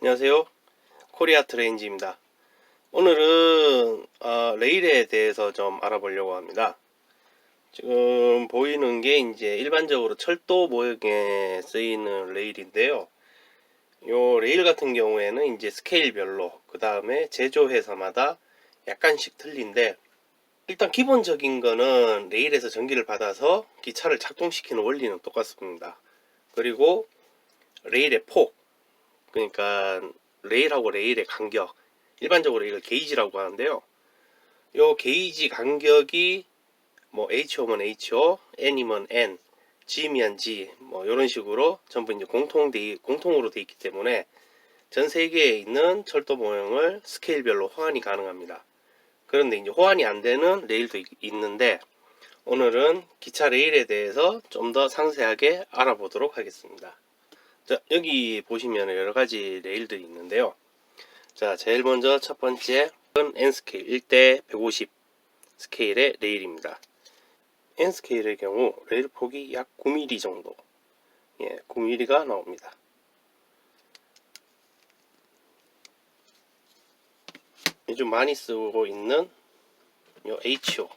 안녕하세요. 코리아 트레인지입니다. 오늘은 어, 레일에 대해서 좀 알아보려고 합니다. 지금 보이는 게 이제 일반적으로 철도 모형에 쓰이는 레일인데요. 요 레일 같은 경우에는 이제 스케일별로 그 다음에 제조회사마다 약간씩 틀린데 일단 기본적인 거는 레일에서 전기를 받아서 기차를 작동시키는 원리는 똑같습니다. 그리고 레일의 폭 그러니까 레일하고 레일의 간격 일반적으로 이걸 게이지라고 하는데요. 요 게이지 간격이 뭐 HO면 HO, N이면 N, G면 G 뭐 이런 식으로 전부 이제 공통 돼, 공통으로 돼 있기 때문에 전 세계에 있는 철도 모형을 스케일별로 호환이 가능합니다. 그런데 이제 호환이 안 되는 레일도 있- 있는데 오늘은 기차 레일에 대해서 좀 더 상세하게 알아보도록 하겠습니다 자, 여기 보시면 여러 가지 레일들이 있는데요. 자, 제일 먼저 첫 번째는 N 스케일 1대 150 스케일의 레일입니다. N 스케일의 경우 레일 폭이 약 9mm 정도, 예, 9mm가 나옵니다. 요즘 많이 쓰고 있는 요 HO,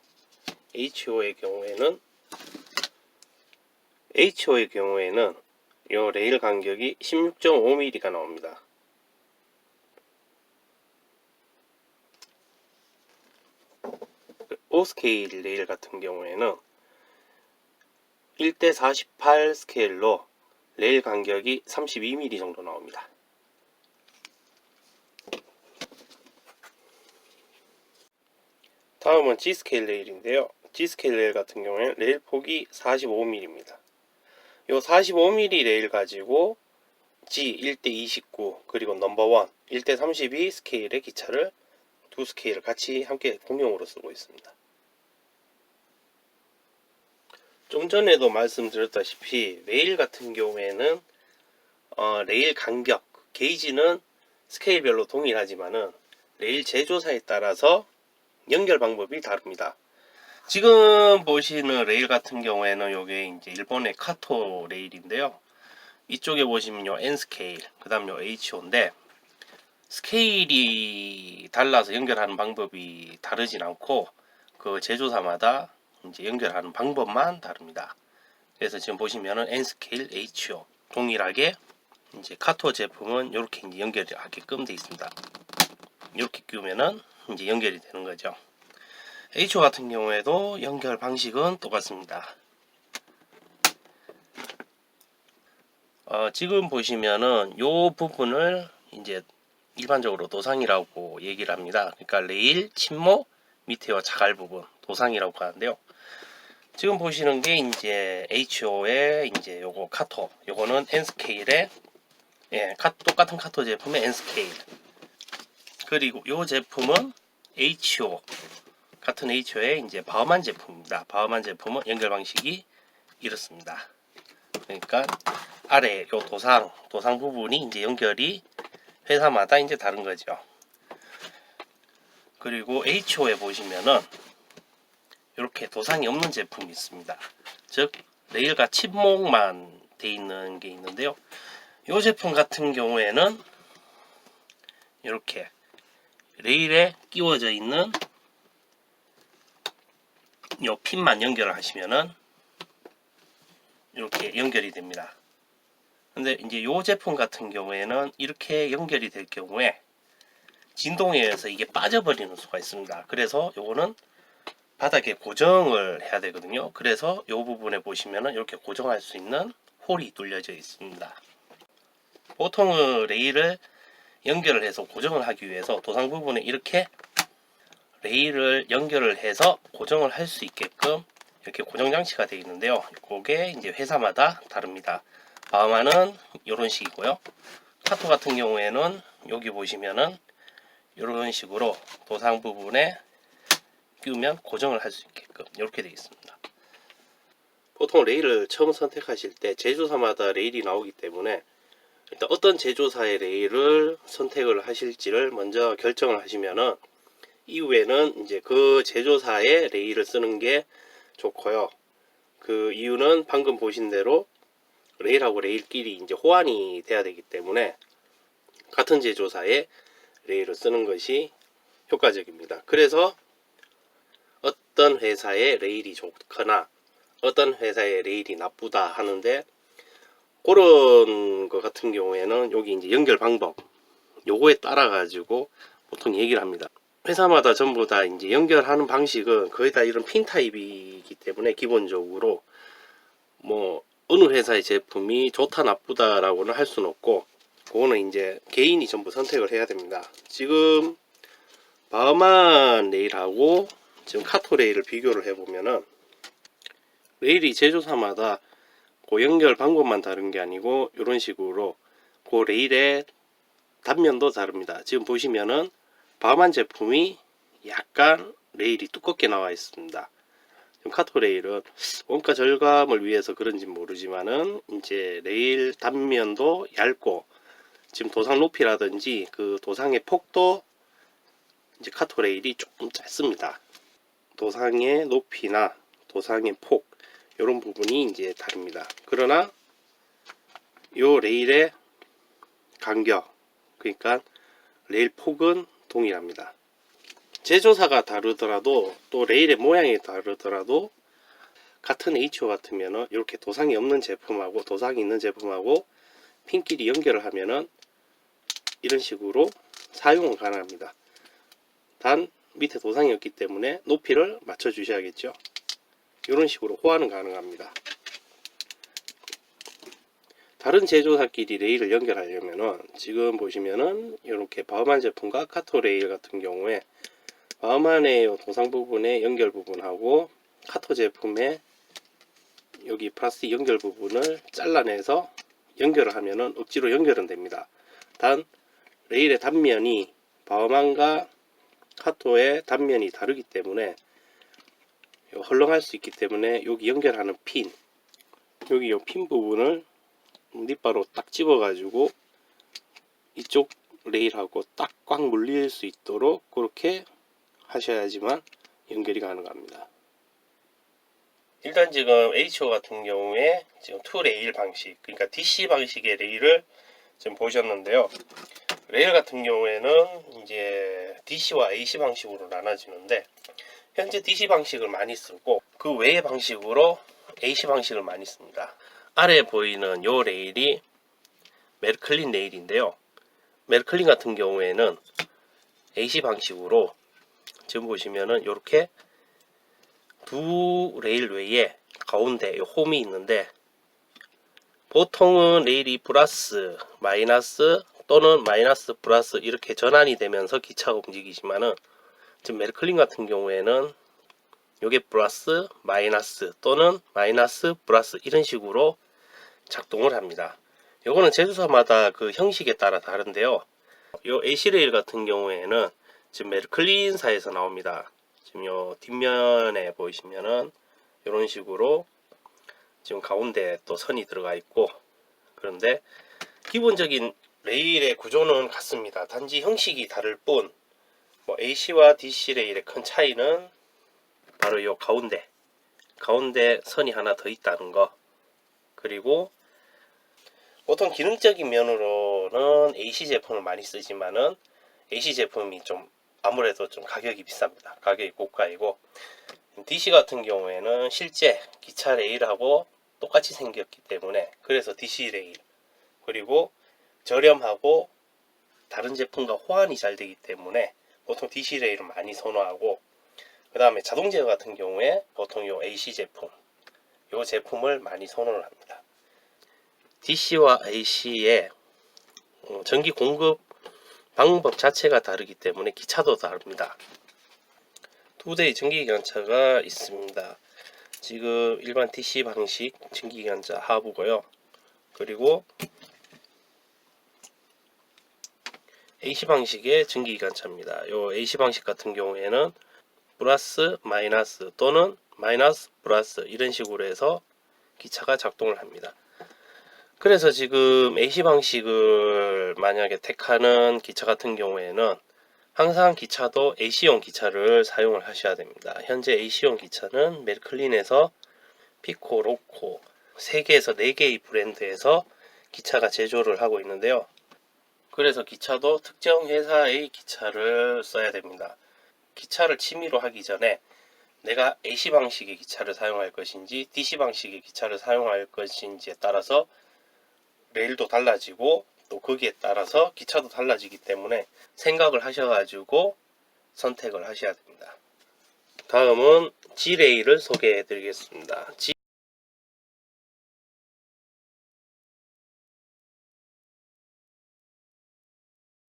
HO의 경우에는 HO의 경우에는 요 레일 간격이 16.5mm가 나옵니다. O 스케일 레일 같은 경우에는 1대 48 스케일로 레일 간격이 32mm 정도 나옵니다. 다음은 G 스케일 레일인데요. G 스케일 레일 같은 경우에는 레일 폭이 45mm입니다. 요 45mm 레일 가지고 G 1대 29 그리고 넘버 1 1대 32 스케일의 기차를 두 스케일을 같이 함께 공용으로 쓰고 있습니다. 좀 전에도 말씀드렸다시피 레일 같은 경우에는 어, 레일 간격 게이지는 스케일별로 동일하지만은 레일 제조사에 따라서 연결 방법이 다릅니다. 지금 보시는 레일 같은 경우에는 요게 이제 일본의 카토 레일인데요. 이쪽에 보시면 요 N 스케일, 그 다음 요 HO인데 스케일이 달라서 연결하는 방법이 다르진 않고 그 제조사마다 이제 연결하는 방법만 다릅니다. 그래서 지금 보시면은 N 스케일 HO 동일하게 이제 카토 제품은 이렇게 이제 연결이 하게끔 되어 있습니다. 이렇게 끼우면은 이제 연결이 되는 거죠. HO 같은 경우에도 연결 방식은 똑같습니다. 어, 지금 보시면은 요 부분을 이제 일반적으로 도상이라고 얘기를 합니다. 그러니까 레일, 침목, 밑에와 자갈 부분 도상이라고 하는데요. 지금 보시는 게 이제 HO의 이제 요거 카토, 요거는 N 스케일의 예, 카, 똑같은 카토 제품의 N 스케일. 그리고 요 제품은 HO 같은 HO의 이제 바우만 제품입니다. 바우만 제품은 연결 방식이 이렇습니다. 그러니까 아래 요 도상 도상 부분이 이제 연결이 회사마다 이제 다른 거죠. 그리고 HO에 보시면은 이렇게 도상이 없는 제품이 있습니다. 즉 레일과 침목만 돼 있는 게 있는데요. 이 제품 같은 경우에는 이렇게 레일에 끼워져 있는 요 핀만 연결을 하시면은 이렇게 연결이 됩니다. 근데 이제 요 제품 같은 경우에는 이렇게 연결이 될 경우에 진동에 의해서 이게 빠져버리는 수가 있습니다. 그래서 요거는 바닥에 고정을 해야 되거든요. 그래서 요 부분에 보시면은 이렇게 고정할 수 있는 홀이 뚫려져 있습니다. 보통은 레일을 연결을 해서 고정을 하기 위해서 도상 부분에 이렇게 레일을 연결을 해서 고정을 할 수 있게끔 이렇게 고정 장치가 되어 있는데요. 그게 이제 회사마다 다릅니다. 바우만은 이런 식이고요. 카토 같은 경우에는 여기 보시면은 이런 식으로 도상 부분에 끼우면 고정을 할 수 있게끔 이렇게 되어 있습니다. 보통 레일을 처음 선택하실 때 제조사마다 레일이 나오기 때문에 일단 어떤 제조사의 레일을 선택을 하실지를 먼저 결정을 하시면은 이후에는 이제 그 제조사의 레일을 쓰는 게 좋고요. 그 이유는 방금 보신 대로 레일하고 레일끼리 이제 호환이 돼야 되기 때문에 같은 제조사의 레일을 쓰는 것이 효과적입니다. 그래서 어떤 회사의 레일이 좋거나 어떤 회사의 레일이 나쁘다 하는데 그런 것 같은 경우에는 여기 이제 연결 방법 요거에 따라 가지고 보통 얘기를 합니다. 회사마다 전부 다 이제 연결하는 방식은 거의 다 이런 핀 타입이기 때문에 기본적으로 뭐 어느 회사의 제품이 좋다 나쁘다라고는 할 수는 없고 그거는 이제 개인이 전부 선택을 해야 됩니다. 지금 바흐만 레일하고 지금 카토 레일을 비교를 해보면은 레일이 제조사마다 그 연결 방법만 다른 게 아니고 이런 식으로 그 레일의 단면도 다릅니다. 지금 보시면은 바흐만 제품이 약간 레일이 두껍게 나와 있습니다. 카토 레일은 원가 절감을 위해서 그런지 모르지만은 이제 레일 단면도 얇고 지금 도상 높이라든지 그 도상의 폭도 이제 카토 레일이 조금 짧습니다. 도상의 높이나 도상의 폭 이런 부분이 이제 다릅니다. 그러나 요 레일의 간격 그러니까 레일 폭은 동일합니다. 제조사가 다르더라도 또 레일의 모양이 다르더라도 같은 H 같으면은 이렇게 도상이 없는 제품하고 도상이 있는 제품하고 핀끼리 연결을 하면은 이런 식으로 사용은 가능합니다. 단 밑에 도상이 없기 때문에 높이를 맞춰 주셔야겠죠. 이런 식으로 호환은 가능합니다. 다른 제조사끼리 레일을 연결하려면은 지금 보시면은 이렇게 바흐만 제품과 카토 레일 같은 경우에 바흐만의 도상 부분의 연결 부분하고 카토 제품의 여기 플라스틱 연결 부분을 잘라내서 연결을 하면은 억지로 연결은 됩니다. 단 레일의 단면이 바흐만과 카토의 단면이 다르기 때문에 헐렁할 수 있기 때문에 여기 연결하는 핀 여기 이 핀 부분을 닛바로 딱 집어 가지고 이쪽 레일하고 딱 꽉 물릴 수 있도록 그렇게 하셔야지만 연결이 가능합니다. 일단 지금 HO 같은 경우에 지금 투 레일 방식 그러니까 DC 방식의 레일을 지금 보셨는데요. 레일 같은 경우에는 이제 DC와 AC 방식으로 나눠지는데 현재 DC 방식을 많이 쓰고 그 외의 방식으로 AC 방식을 많이 씁니다. 아래 보이는 요 레일이 메르클린 레일인데요. 메르클린 같은 경우에는 AC 방식으로 지금 보시면은 이렇게 두 레일 외에 가운데 요 홈이 있는데 보통은 레일이 플러스 마이너스 또는 마이너스 플러스 이렇게 전환이 되면서 기차가 움직이지만은 지금 메르클린 같은 경우에는 요게 플러스 마이너스 또는 마이너스 플러스 이런 식으로 작동을 합니다. 요거는 제조사마다 그 형식에 따라 다른데요. 요 AC레일 같은 경우에는 지금 메르클린사에서 나옵니다. 지금 요 뒷면에 보이시면은 이런 식으로 지금 가운데 또 선이 들어가 있고 그런데 기본적인 레일의 구조는 같습니다. 단지 형식이 다를 뿐, 뭐 AC와 DC 레일의 큰 차이는 바로 이 가운데, 가운데 선이 하나 더 있다는 거. 그리고 보통 기능적인 면으로는 AC 제품을 많이 쓰지만은 AC 제품이 좀 아무래도 좀 가격이 비쌉니다. 가격이 고가이고 DC 같은 경우에는 실제 기차 레일하고 똑같이 생겼기 때문에 그래서 DC 레일 그리고 저렴하고 다른 제품과 호환이 잘 되기 때문에 보통 DC 레일을 많이 선호하고 그 다음에 자동 제어 같은 경우에 보통 요 AC 제품 요 제품을 많이 선호를 합니다. DC와 AC의 어, 전기 공급 방법 자체가 다르기 때문에 기차도 다릅니다. 두 대의 전기기관차가 있습니다. 지금 일반 DC 방식 전기기관차 하부고요. 그리고 AC 방식의 전기기관차입니다. 요 AC 방식 같은 경우에는 플러스 마이너스 또는 마이너스 플러스 이런 식으로 해서 기차가 작동을 합니다. 그래서 지금 AC 방식을 만약에 택하는 기차 같은 경우에는 항상 기차도 AC용 기차를 사용을 하셔야 됩니다. 현재 AC용 기차는 메르클린에서 피코, 로코 3개에서 4개의 브랜드에서 기차가 제조를 하고 있는데요. 그래서 기차도 특정 회사의 기차를 써야 됩니다. 기차를 취미로 하기 전에 내가 AC 방식의 기차를 사용할 것인지 DC 방식의 기차를 사용할 것인지에 따라서 레일도 달라지고 또 거기에 따라서 기차도 달라지기 때문에 생각을 하셔가지고 선택을 하셔야 됩니다. 다음은 G레일을 소개해 드리겠습니다.